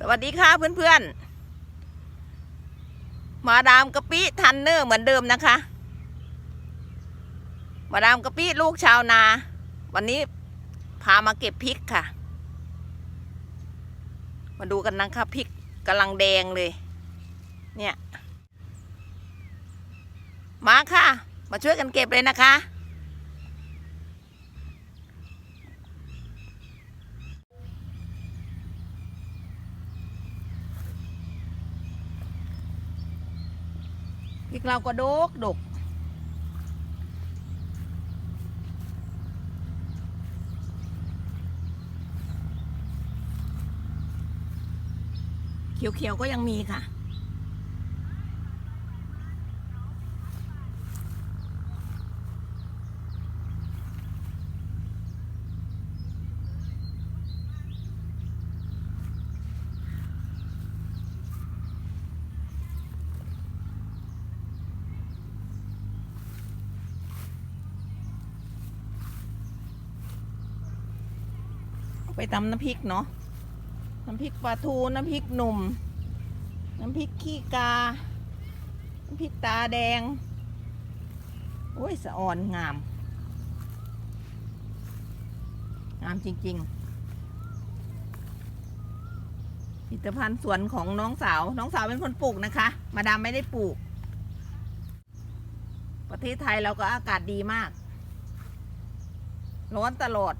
สวัสดีค่ะเพื่อนๆ มาดามกะปิทันเนอร์เหมือนเดิมนะคะ มาดามกะปิลูกชาวนา วันนี้พามาเก็บพริกค่ะ มาดูกันนะคะพริกกำลังแดงเลย เนี่ย มาค่ะ มาช่วยกันเก็บเลยนะคะ พริกเราก็ดกดกเขียวๆก็ยังมีค่ะ ไปตำน้ำพริกเนาะน้ำพริกปลาทูน้ำพริกหนุ่ม น้ำพริกขี้กา น้ำพริกตาแดงโอ้ยสะอ่อนงาม งามจริงๆผลิตภัณฑ์สวนของน้องสาว น้องสาวเป็นคนปลูกนะคะ มาดามไม่ได้ปลูก ประเทศไทยเราก็อากาศดีมาก ร้อนตลอด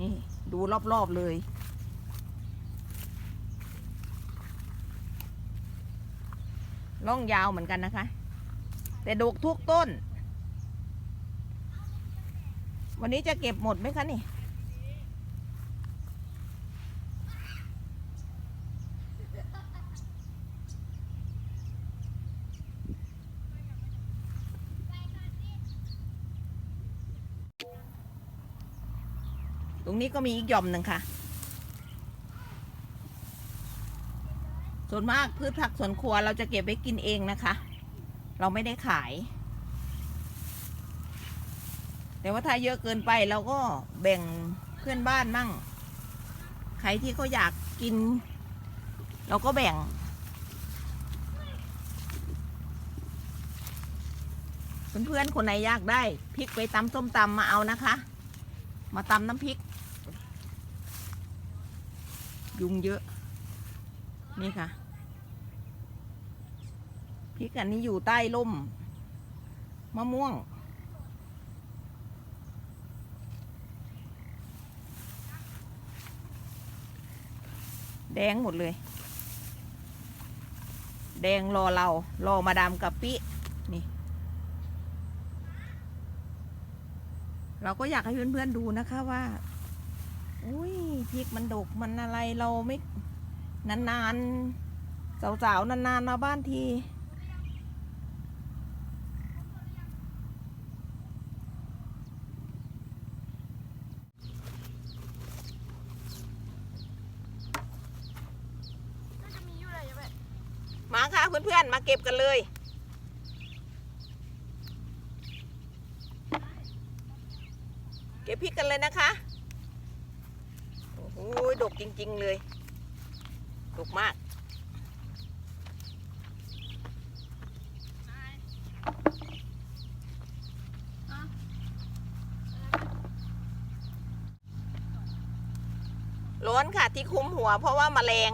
นี่ดูรอบ ๆ เลย ล่องยาวเหมือนกันนะคะ แต่ดกทุกต้น วันนี้จะเก็บหมดไหมคะนี่ ตรงนี้ก็มีอีกหย่อมหนึ่งค่ะ ส่วนมากพืชผักสวนครัวเราจะเก็บไว้กินเองนะคะ เราไม่ได้ขาย แต่ว่าถ้าเยอะเกินไปเราก็แบ่งเพื่อนบ้านมั่ง ใครที่เขาอยากกิน เราก็แบ่งเพื่อนๆคนไหนอยากได้พริกไปตำส้มตำมาเอานะคะ มาตำน้ำพริก ยุงเยอะ นี่ค่ะพริกอันนี้อยู่ใต้ร่ม มะม่วง แดงหมดเลย แดงรอเรา รอมาดามกะปินี่ เราก็อยากให้เพื่อนๆดูนะคะว่า อุ้ยพริกมันดกมันอะไรเราไม่นานๆสาวๆนานๆมาบ้านทีมาค่ะเพื่อนๆ มาเก็บกันเลยเก็บพริกกันเลยนะคะ อ้โหดกจริง ๆ เลย ดกมาก ร้อนค่ะที่คุ้มหัวเพราะว่ามาแมลง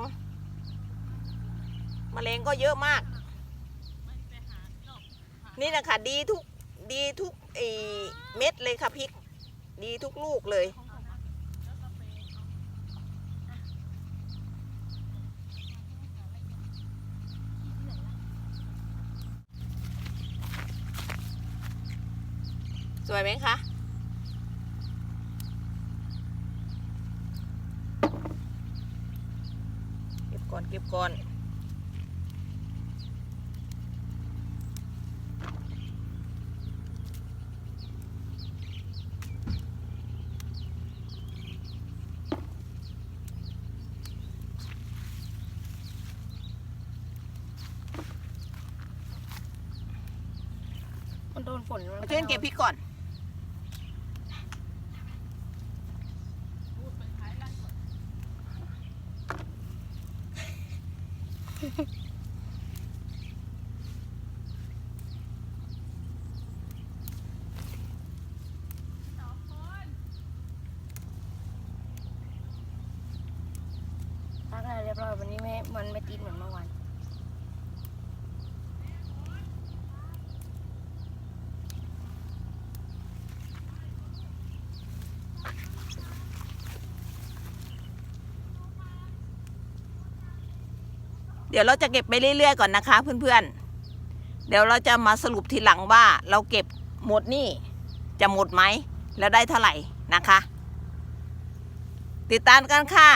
มแมลงก็เยอะมาก นี่นะคะดีทุกดีทุกไอเม็ดเลยค่ะพริก ดีทุกลูกเลย สวยไหมคะ เก็บก่อน เก็บก่อนมันโดนฝนมาช่วยกันเก็บพริกก่อนพูดไปขายไร่ก่อน ล้างอะไรเรียบร้อยวันนี้ไม่ มันไม่ติดเหมือนเมื่อวาน เดี๋ยวเราจะเก็บไปเรื่อยๆก่อนนะคะ เพื่อนๆ เดี๋ยวเราจะมาสรุปทีหลังว่าเราเก็บหมดนี่จะหมดไหมแล้วได้เท่าไหร่นะคะ ติดตามกันค่ะ